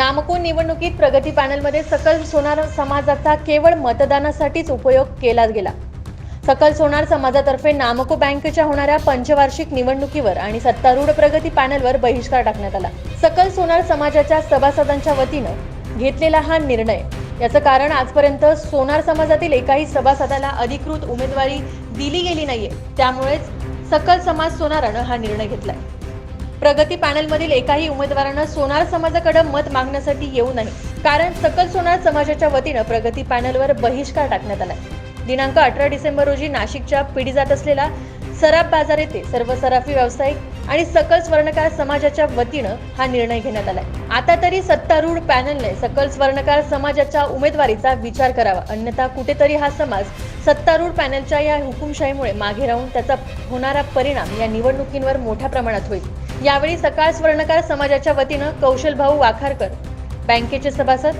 नामको निवडणुकीत प्रगती पॅनलमध्ये सकल सोनार समाजाचा केवळ मतदानासाठीच उपयोग केला गेला. सकल सोनार समाजातर्फे नामको बँकेच्या होणाऱ्या पंचवार्षिक निवडणुकीवर आणि सत्तारूढ प्रगती पॅनलवर बहिष्कार टाकण्यात आला. सकल सोनार समाजाच्या सभासदांच्या वतीनं घेतलेला हा निर्णय. याचं कारण आजपर्यंत सोनार समाजातील एकाही सभासदाला अधिकृत उमेदवारी दिली गेली नाहीये. त्यामुळेच सकल समाज सोनारानं हा निर्णय घेतलाय. प्रगती पॅनलमधील एकाही उमेदवारानं सोनार समाजाकडे मत मागण्यासाठी येऊ नये. कारण सकल सोनार समाजाच्या वतीनं प्रगती पॅनलवर बहिष्कार टाकण्यात आलाय. दिनांक अठरा डिसेंबर रोजी नाशिकच्या पिढी जात असलेला सराफ बाजार येथे सर्व सराफी व्यावसायिक आणि सकल स्वर्णकार समाजाच्या वतीनं हा निर्णय घेण्यात आलाय. आता तरी सत्तारूढ पॅनलने सकल स्वर्णकार समाजाच्या उमेदवारीचा विचार करावा. अन्यथा कुठेतरी हा समाज सत्तारूढ पॅनलच्या या हुकुमशाहीमुळे मागे राहून त्याचा होणारा परिणाम या निवडणुकींवर मोठ्या प्रमाणात होईल. यावेळी सकाळ स्वर्णकार समाजाच्या वतीनं कौशल भाऊ वाखारकर बँकेचे सभासद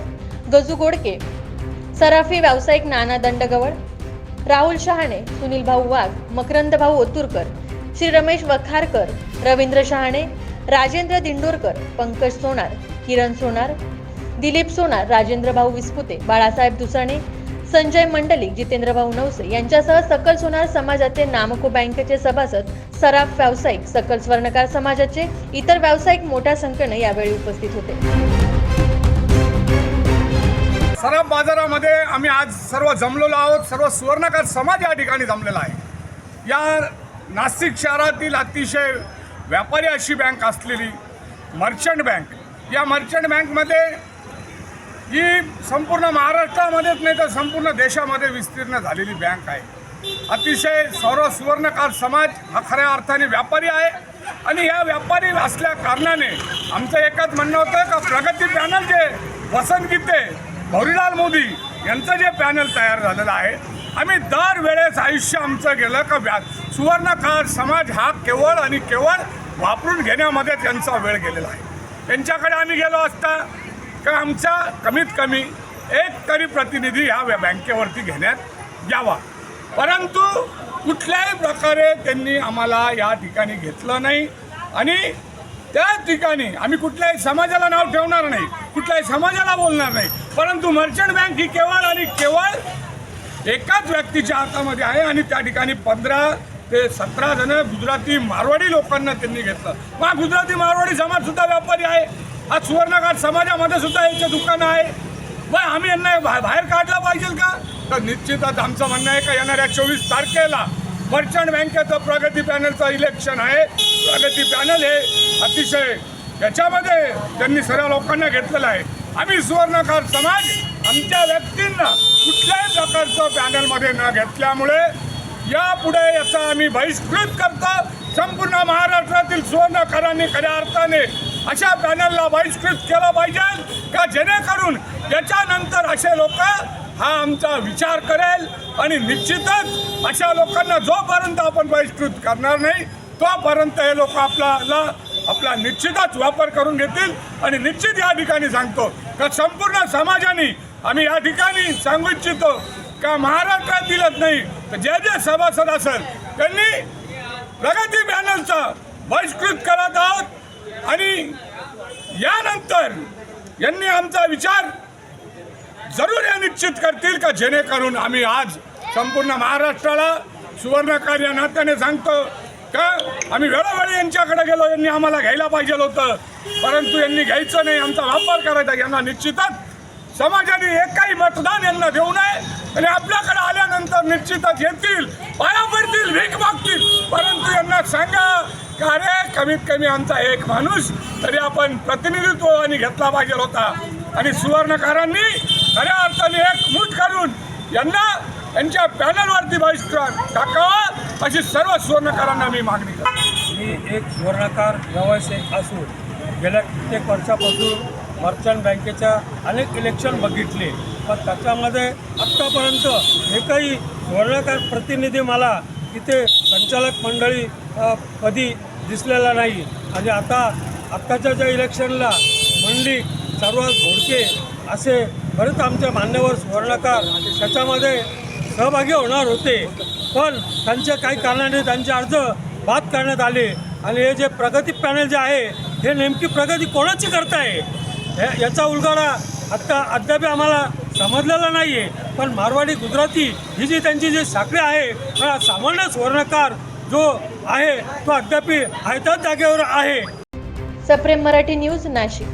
गजू गोडके सराफी व्यावसायिक नाना दंडगवळ राहुल शहाणे सुनील भाऊ वाघ मकरंद भाऊ ओतूरकर श्री रमेश वखारकर रवींद्र शहाणे राजेंद्र दिंडोरकर पंकज सोनार किरण सोनार दिलीप सोनार राजेंद्र भाऊ विस्पुते बाळासाहेब दुसाणे संजय मंडलिक जितेंद्र भाऊ नवसे यांच्यासह सकल सोनार समाजाचे नामको बँकेचे सभासद सराफ व्यावसायिक सकल स्वर्णकार समाजाचे इतर व्यावसायिक मोठ्या संख्येने यावेळी उपस्थित होते. सराफ बाजारामध्ये आम्ही आज सर्व जमलेलो आहोत. सर्व सुवर्णकार समाज या ठिकाणी जमलेला आहे. या नाशिक शहरातील अतिशय व्यापारी अशी बँक असलेली मर्चंट बँक. या मर्चंट बँकमध्ये ही संपूर्ण महाराष्ट्रामध्येच नाही तर संपूर्ण देशामध्ये विस्तीर्ण झालेली बँक आहे. अतिशय सर्व सुवर्णकार समाज हा खऱ्या अर्थाने व्यापारी आहे आणि या व्यापारी असल्या कारणाने आमचं एकच म्हणणं होतं का प्रगती पॅनल जे वसंत गीते भौरीलाल मोदी यांचं जे पॅनल तयार झालेलं आहे आम्ही दरवेळेस आयुष्य आमचं गेलं का व्या सुवर्णकार समाज हा केवळ आणि केवळ वापरून घेण्यामध्ये त्यांचा वेळ गेलेला आहे. त्यांच्याकडे आम्ही गेलो असता का आमचा कमीत कमी एक तरी प्रतिनिधी ह्या बँकेवरती घेण्यात यावा. परंतु कुठल्याही प्रकारे त्यांनी आम्हाला या ठिकाणी घेतलं नाही. आणि त्या ठिकाणी आम्ही कुठल्याही समाजाला नाव ठेवणार नाही कुठल्याही समाजाला बोलणार नाही. परंतु मर्चंट बँक ही केवळ आणि केवळ एकाच व्यक्तीच्या हातामध्ये आहे आणि त्या ठिकाणी पंधरा ते सतरा जण गुजराती मारवाडी लोकांना त्यांनी घेतलं. मग गुजराती मारवाडी समाजसुद्धा व्यापारी आहे. आज सुवर्णकार समाजामध्ये सुद्धा याचे दुकानं आहे. मग आम्ही यांना बा- बाहेर काढलं पाहिजे का? तर निश्चितच आमचं म्हणणं आहे का येणाऱ्या चोवीस तारखेला मर्चंट बँकेचं प्रगती पॅनलचं इलेक्शन आहे. प्रगती पॅनल हे अतिशय याच्यामध्ये त्यांनी सर्व लोकांना घेतलेलं आहे. आम्ही सुवर्णकार समाज आमच्या व्यक्तींना कुठल्याही प्रकारचं पॅनलमध्ये न घेतल्यामुळे यापुढे याचा आम्ही बहिष्कृत करतो. संपूर्ण महाराष्ट्रातील सुवर्णकारांनी खऱ्या अर्थाने अशा पॅनलला बहिष्कृत केलं पाहिजे का जेणेकरून त्याच्यानंतर असे लोक हा आमचा विचार करेल आणि निश्चितच अशा लोकांना जोपर्यंत आपण बहिष्कृत करणार नाही तोपर्यंत हे लोक आपल्याला आपला निश्चितच वापर करून घेतील. आणि निश्चित या ठिकाणी सांगतो का संपूर्ण समाजाने आम्ही या ठिकाणी सांगू इच्छितो का महाराष्ट्रात दिलत नाही तर जे जे सभासद असेल त्यांनी प्रगती पॅनलचा बहिष्कृत करत आहोत. आणि यानंतर यांनी आमचा विचार जरूर या निश्चित करतील का? जेणेकरून आम्ही आज संपूर्ण महाराष्ट्राला सुवर्णकार या नात्याने सांगतो का आम्ही वेळोवेळी यांच्याकडे गेलो यांनी आम्हाला घ्यायला पाहिजे होतं. परंतु यांनी घ्यायचं नाही आमचा वापर करायचा यांना निश्चितच समाजाने एकही मतदान यांना देऊ नये आणि आपल्याकडे आल्यानंतर निश्चितच येतील पाया पडतील भीक मागतील परंतु यांना सांगा का कमीत कमी आमचा एक माणूस तरी आपण प्रतिनिधित्व आणि घेतला पाहिजे होता. आणि सुवर्णकारांनी खऱ्या अर्थाने एक मूठ करून यांना यांच्या पॅनलवरती बहिष्कार टाकावा अशी सर्व सुवर्णकारांना मी मागणी करतो. मी एक सुवर्णकार व्यावसायिक असून गेल्या कित्येक वर्षापासून मर्चंट बँकेच्या अनेक इलेक्शन बघितले. पण त्याच्यामध्ये आत्तापर्यंत हे काही सुवर्णकार प्रतिनिधी मला इथे संचालक मंडळी कधी पदी दिसलेला नाही. आणि आता आत्ताच्या ज्या इलेक्शनला मंडलिक सर्वात घोडके असे बरेच आमचे मान्यवर सुवर्णकार त्याच्यामध्ये सहभागी होणार होते. पण त्यांच्या काही कारणाने त्यांचे अर्ज बाद करण्यात आले. आणि हे जे प्रगती पॅनल जे आहे हे नेमकी प्रगती कोणाची करताय? आहे याचा उलगाडा आत्ता अद्याप आम्हाला समजलेला नाही आहे पण मारवाडी गुजराती ही जी त्यांची जी साखळी आहे हा सामान्य सुवर्णकार जो आहे. तो अद्याप जागेवर आहे. सप्रेम मराठी न्यूज नाशिक.